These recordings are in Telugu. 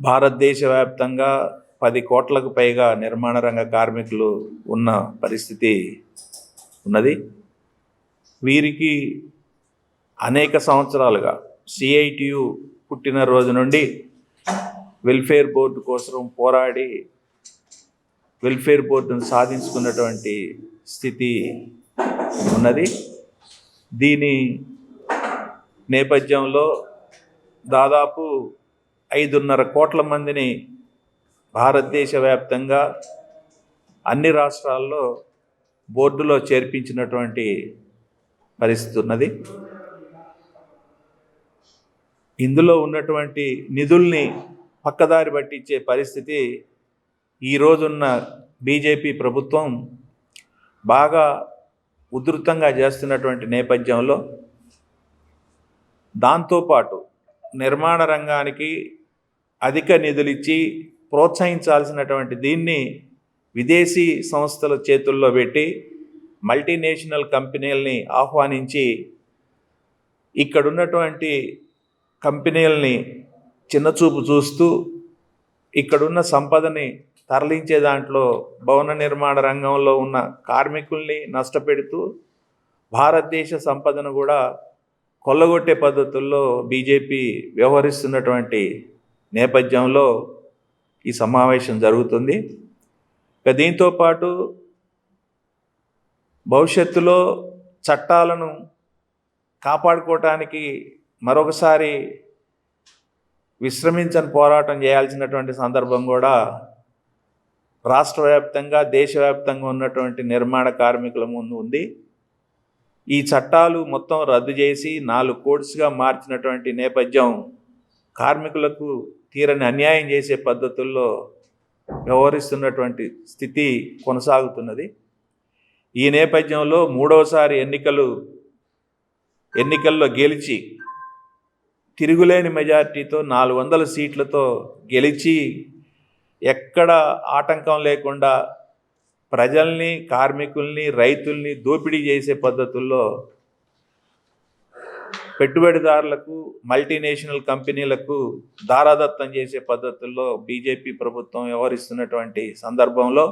భారతదేశ వ్యాప్తంగా పది కోట్లకు పైగా నిర్మాణ రంగ కార్మికులు ఉన్న పరిస్థితి ఉన్నది. వీరికి అనేక సంవత్సరాలుగా సిఐటియు పుట్టిన రోజు నుండి వెల్ఫేర్ బోర్డు కోసం పోరాడి వెల్ఫేర్ బోర్డును సాధించుకున్నటువంటి స్థితి ఉన్నది. దీని నేపథ్యంలో దాదాపు ఐదున్నర కోట్ల మందిని భారతదేశ వ్యాప్తంగా అన్ని రాష్ట్రాల్లో బోర్డులో చేర్పించినటువంటి పరిస్థితి ఉన్నది. ఇందులో ఉన్నటువంటి నిధుల్ని పక్కదారి పట్టించే పరిస్థితి ఈ రోజున్న బీజేపీ ప్రభుత్వం బాగా ఉధృతంగా చేస్తున్నటువంటి నేపథ్యంలో దాంతోపాటు నిర్మాణ రంగానికి అధిక నిధులిచ్చి ప్రోత్సహించాల్సినటువంటి దీన్ని విదేశీ సంస్థల చేతుల్లో పెట్టి మల్టీనేషనల్ కంపెనీలని ఆహ్వానించి ఇక్కడున్నటువంటి కంపెనీలని చిన్నచూపు చూస్తూ ఇక్కడున్న సంపదని తరలించే దాంట్లో భవన నిర్మాణ రంగంలో ఉన్న కార్మికుల్ని నష్టపెడుతూ భారతదేశ సంపదను కూడా కొల్లగొట్టే పద్ధతుల్లో బీజేపీ వ్యవహరిస్తున్నటువంటి నేపథ్యంలో ఈ సమావేశం జరుగుతుంది. ఇక దీంతో పాటు భవిష్యత్తులో చట్టాలను కాపాడుకోవటానికి మరొకసారి విశ్రమించని పోరాటం చేయాల్సినటువంటి సందర్భం కూడా రాష్ట్ర వ్యాప్తంగా దేశవ్యాప్తంగా ఉన్నటువంటి నిర్మాణ కార్మికుల ముందు ఉంది. ఈ చట్టాలు మొత్తం రద్దు చేసి నాలుగు కోడ్స్గా మార్చినటువంటి నేపథ్యం కార్మికులకు తీరని అన్యాయం చేసే పద్ధతుల్లో వ్యవహరిస్తున్నటువంటి స్థితి కొనసాగుతున్నది. ఈ నేపథ్యంలో మూడవసారి ఎన్నికలు ఎన్నికల్లో గెలిచి తిరుగులేని మెజార్టీతో నాలుగు వందల సీట్లతో గెలిచి ఎక్కడ ఆటంకం లేకుండా ప్రజల్ని కార్మికుల్ని రైతుల్ని దోపిడీ చేసే పద్ధతుల్లో పెట్టుబడిదారులకు మల్టీనేషనల్ కంపెనీలకు దారాదత్తం చేసే పద్ధతుల్లో బీజేపీ ప్రభుత్వం వ్యవహరిస్తున్నటువంటి సందర్భంలో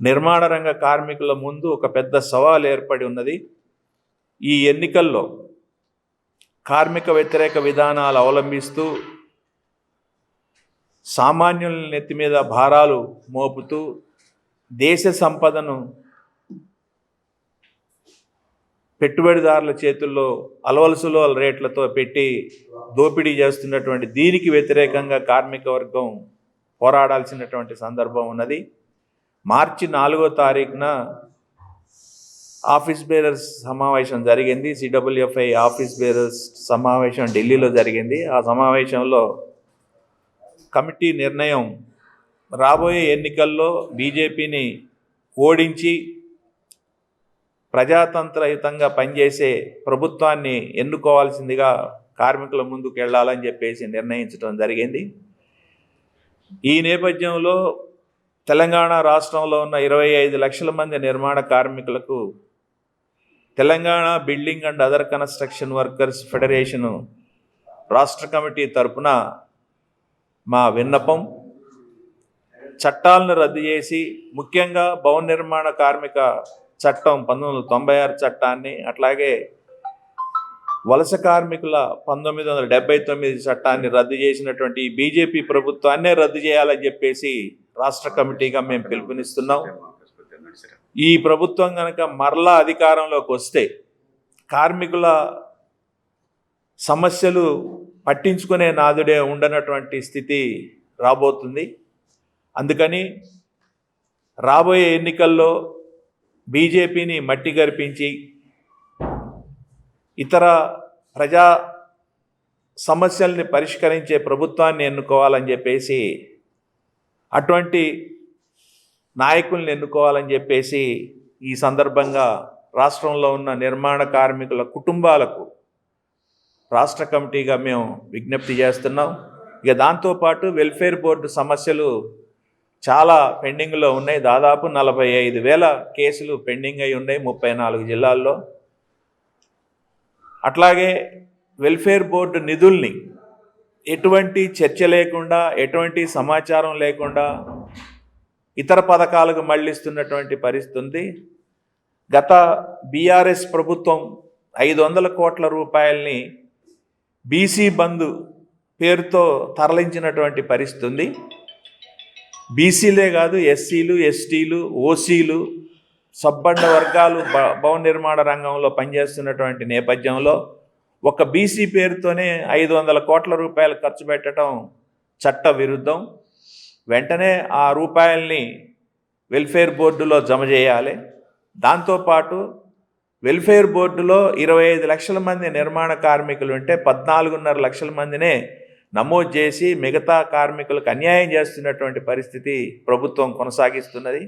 నిర్మాణ రంగ కార్మికుల ముందు ఒక పెద్ద సవాల్ ఏర్పడి ఉన్నది. ఈ ఎన్నికల్లో కార్మిక వ్యతిరేక విధానాలు అవలంబిస్తూ సామాన్యుల నెత్తి మీద భారాలు మోపుతూ దేశ సంపదను పెట్టుబడిదారుల చేతుల్లో అలవలసలో రేట్లతో పెట్టి దోపిడీ చేస్తున్నటువంటి దీనికి వ్యతిరేకంగా కార్మిక వర్గం పోరాడాల్సినటువంటి సందర్భం ఉన్నది. మార్చి నాలుగో తారీఖున ఆఫీస్ బేరర్స్ సమావేశం జరిగింది. సిడబ్ల్యూఎఫ్ఐ ఆఫీస్ బేరర్స్ సమావేశం ఢిల్లీలో జరిగింది. ఆ సమావేశంలో కమిటీ నిర్ణయం రాబోయే ఎన్నికల్లో బీజేపీని ఓడించి ప్రజాతంత్రయుతంగా పనిచేసే ప్రభుత్వాన్ని ఎన్నుకోవాల్సిందిగా కార్మికుల ముందుకు వెళ్ళాలని చెప్పేసి నిర్ణయించడం జరిగింది. ఈ నేపథ్యంలో తెలంగాణ రాష్ట్రంలో ఉన్న ఇరవై ఐదు లక్షల మంది నిర్మాణ కార్మికులకు Telangana building and other construction workers federation రాష్ట్ర కమిటీ తరపున మా విన్నపం చట్టాలను రద్దు చేసి ముఖ్యంగా భవన నిర్మాణ కార్మిక చట్టం పంతొమ్మిది వందల తొంభై ఆరు చట్టాన్ని అట్లాగే వలస కార్మికుల పంతొమ్మిది వందల డెబ్బై తొమ్మిది చట్టాన్ని రద్దు చేసినటువంటి ఈ బీజేపీ ప్రభుత్వాన్నే రద్దు చేయాలని చెప్పేసి రాష్ట్ర కమిటీగా మేము పిలుపునిస్తున్నాం. ఈ ప్రభుత్వం కనుక మరలా అధికారంలోకి వస్తే కార్మికుల సమస్యలు పట్టించుకునే నాదుడే ఉండనటువంటి స్థితి రాబోతుంది. అందుకని రాబోయే ఎన్నికల్లో బీజేపీని మట్టి గరిపించి ఇతర ప్రజా సమస్యల్ని పరిష్కరించే ప్రభుత్వాన్ని ఎన్నుకోవాలని చెప్పేసి అటువంటి నాయకుల్ని ఎన్నుకోవాలని చెప్పేసి ఈ సందర్భంగా రాష్ట్రంలో ఉన్న నిర్మాణ కార్మికుల కుటుంబాలకు రాష్ట్ర కమిటీగా మేము విజ్ఞప్తి చేస్తున్నాం. ఇక దాంతోపాటు వెల్ఫేర్ బోర్డు సమస్యలు చాలా పెండింగ్లో ఉన్నాయి. దాదాపు నలభై ఐదు వేల కేసులు పెండింగ్ అయి ఉన్నాయి ముప్పై నాలుగు జిల్లాల్లో. అట్లాగే వెల్ఫేర్ బోర్డు నిధుల్ని ఎటువంటి చర్చ లేకుండా ఎటువంటి సమాచారం లేకుండా ఇతర పథకాలకు మళ్ళిస్తున్నటువంటి పరిస్థితి ఉంది. గత బీఆర్ఎస్ ప్రభుత్వం ఐదు వందల కోట్ల రూపాయల్ని బీసీ బంధు పేరుతో తరలించినటువంటి పరిస్థితి ఉంది. బీసీలే కాదు ఎస్సీలు ఎస్టీలు ఓసీలు సబ్బండ వర్గాలు భ- భవన నిర్మాణ రంగంలో పనిచేస్తున్నటువంటి నేపథ్యంలో ఒక బీసీ పేరుతోనే ఐదు వందల కోట్ల రూపాయలు ఖర్చు పెట్టడం చట్ట విరుద్ధం వెంటనే ఆ రూపాయల్ని వెల్ఫేర్ బోర్డులో జమ చేయాలి. దాంతోపాటు వెల్ఫేర్ బోర్డులో ఇరవై ఐదు లక్షల మంది నిర్మాణ కార్మికులు ఉంటే పద్నాలుగున్నర లక్షల మందినే నమోదు చేసి మిగతా కార్మికులకు అన్యాయం చేస్తున్నటువంటి పరిస్థితి ప్రభుత్వం కొనసాగిస్తున్నది.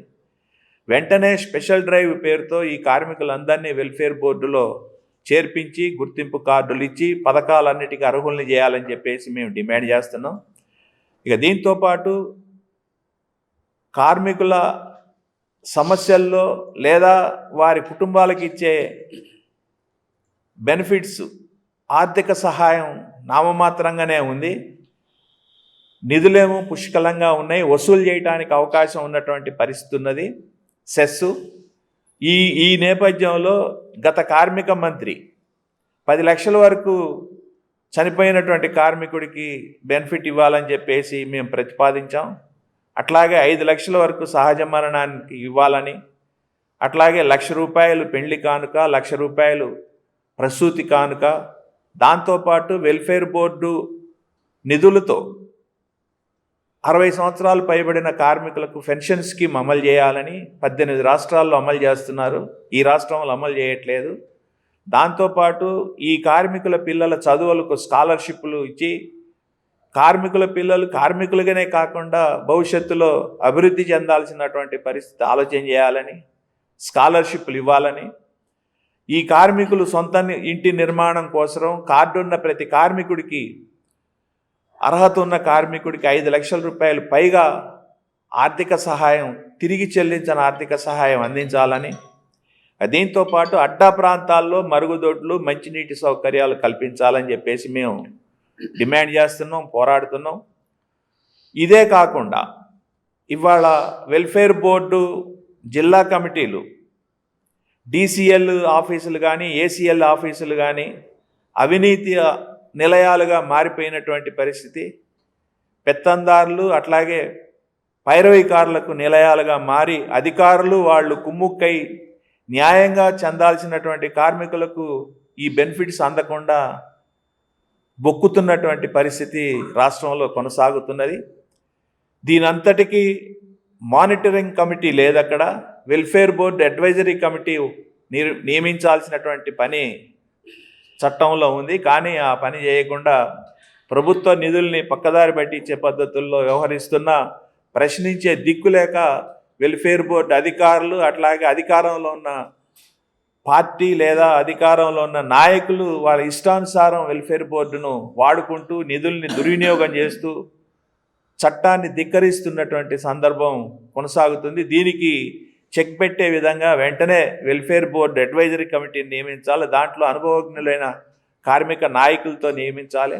వెంటనే స్పెషల్ డ్రైవ్ పేరుతో ఈ కార్మికులందరినీ వెల్ఫేర్ బోర్డులో చేర్పించి గుర్తింపు కార్డులు ఇచ్చి పథకాలన్నిటికీ అర్హుల్ని చేయాలని చెప్పేసి మేము డిమాండ్ చేస్తున్నాం. ఇక దీంతో పాటు కార్మికుల సమస్యల్లో లేదా వారి కుటుంబాలకు ఇచ్చే బెనిఫిట్స్ ఆర్థిక సహాయం నామమాత్రంగానే ఉంది. నిధులేమో పుష్కలంగా ఉన్నాయి. వసూలు చేయడానికి అవకాశం ఉన్నటువంటి పరిస్థితి ఉన్నది. సెస్ ఈ ఈ నేపథ్యంలో గత కార్మిక మంత్రి పది లక్షల వరకు చనిపోయినటువంటి కార్మికుడికి బెనిఫిట్ ఇవ్వాలని చెప్పేసి మేము ప్రతిపాదించాం. అట్లాగే ఐదు లక్షల వరకు సహజ మరణానికి ఇవ్వాలని అట్లాగే లక్ష రూపాయలు పెళ్ళి కానుక లక్ష రూపాయలు ప్రసూతి కానుక దాంతోపాటు వెల్ఫేర్ బోర్డు నిధులతో అరవై సంవత్సరాలు పైబడిన కార్మికులకు పెన్షన్ స్కీమ్ అమలు చేయాలని పద్దెనిమిది రాష్ట్రాల్లో అమలు చేస్తున్నారు. ఈ రాష్ట్రంలో అమలు చేయట్లేదు. దాంతోపాటు ఈ కార్మికుల పిల్లల చదువులకు స్కాలర్షిప్లు ఇచ్చి కార్మికుల పిల్లలు కార్మికులుగానే కాకుండా భవిష్యత్తులో అభివృద్ధి చెందాల్సినటువంటి పరిస్థితి ఆలోచన చేయాలని స్కాలర్షిప్లు ఇవ్వాలని ఈ కార్మికులు సొంత ఇంటి నిర్మాణం కోసం కార్డున్న ప్రతి కార్మికుడికి అర్హత ఉన్న కార్మికుడికి ఐదు లక్షల రూపాయలు పైగా ఆర్థిక సహాయం తిరిగి చెల్లించిన ఆర్థిక సహాయం అందించాలని దీంతో పాటు అడ్డా ప్రాంతాల్లో మరుగుదొడ్లు మంచినీటి సౌకర్యాలు కల్పించాలని చెప్పేసి మేము డిమాండ్ చేస్తున్నాం పోరాడుతున్నాం. ఇదే కాకుండా ఇవాళ వెల్ఫేర్ బోర్డు జిల్లా కమిటీలు డీసీఎల్ ఆఫీసులు కానీ ఏసీఎల్ ఆఫీసులు కానీ అవినీతి నిలయాలుగా మారిపోయినటువంటి పరిస్థితి. పెత్తందారులు అట్లాగే పైరవీకారులకు నిలయాలుగా మారి అధికారులు వాళ్ళు కుమ్ముక్కై న్యాయంగా చెందాల్సినటువంటి కార్మికులకు ఈ బెనిఫిట్స్ అందకుండా బొక్కుతున్నటువంటి పరిస్థితి రాష్ట్రంలో కొనసాగుతున్నది. దీనంతటికీ మానిటరింగ్ కమిటీ లేదక్కడ వెల్ఫేర్ బోర్డు అడ్వైజరీ కమిటీ నియమించాల్సినటువంటి పని చట్టంలో ఉంది. కానీ ఆ పని చేయకుండా ప్రభుత్వ నిధుల్ని పక్కదారి పట్టించే పద్ధతుల్లో వ్యవహరిస్తున్న ప్రశ్నించే దిక్కు లేక వెల్ఫేర్ బోర్డు అధికారులు అట్లాగే అధికారంలో ఉన్న పార్టీ లేదా అధికారంలో ఉన్న నాయకులు వాళ్ళ ఇష్టానుసారం వెల్ఫేర్ బోర్డును వాడుకుంటూ నిధుల్ని దుర్వినియోగం చేస్తూ చట్టాన్ని ధిక్కరిస్తున్నటువంటి సందర్భం కొనసాగుతుంది. దీనికి చెక్ పెట్టే విధంగా వెంటనే వెల్ఫేర్ బోర్డు అడ్వైజరీ కమిటీని నియమించాలి. దాంట్లో అనుభవజ్ఞులైన కార్మిక నాయకులతో నియమించాలి.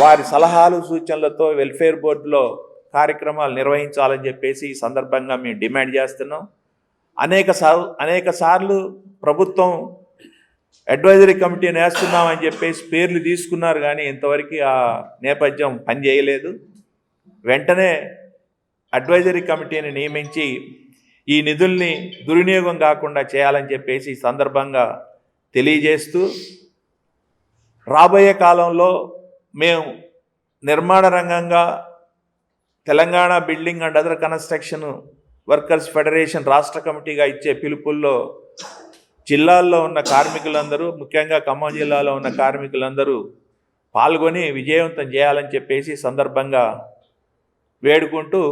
వారి సలహాలు సూచనలతో వెల్ఫేర్ బోర్డులో కార్యక్రమాలు నిర్వహించాలని చెప్పేసి ఈ సందర్భంగా మేము డిమాండ్ చేస్తున్నాం. అనేక సార్ అనేక సార్లు ప్రభుత్వం అడ్వైజరీ కమిటీని వేస్తున్నామని చెప్పేసి పేర్లు తీసుకున్నారు కానీ ఇంతవరకు ఆ నేపథ్యం పనిచేయలేదు. వెంటనే అడ్వైజరీ కమిటీని నియమించి ఈ నిధుల్ని దుర్వినియోగం కాకుండా చేయాలని చెప్పేసి సందర్భంగా తెలియజేస్తూ రాబోయే కాలంలో మేము నిర్మాణ రంగంగా Telangana building and other construction workers federation రాష్ట్ర కమిటీగా ఇచ్చే పిలుపుల్లో జిల్లాల్లో ఉన్న కార్మికులందరూ ముఖ్యంగా ఖమ్మం జిల్లాలో ఉన్న కార్మికులందరూ పాల్గొని విజయవంతం చేయాలని చెప్పేసి సందర్భంగా వేడుకుంటూ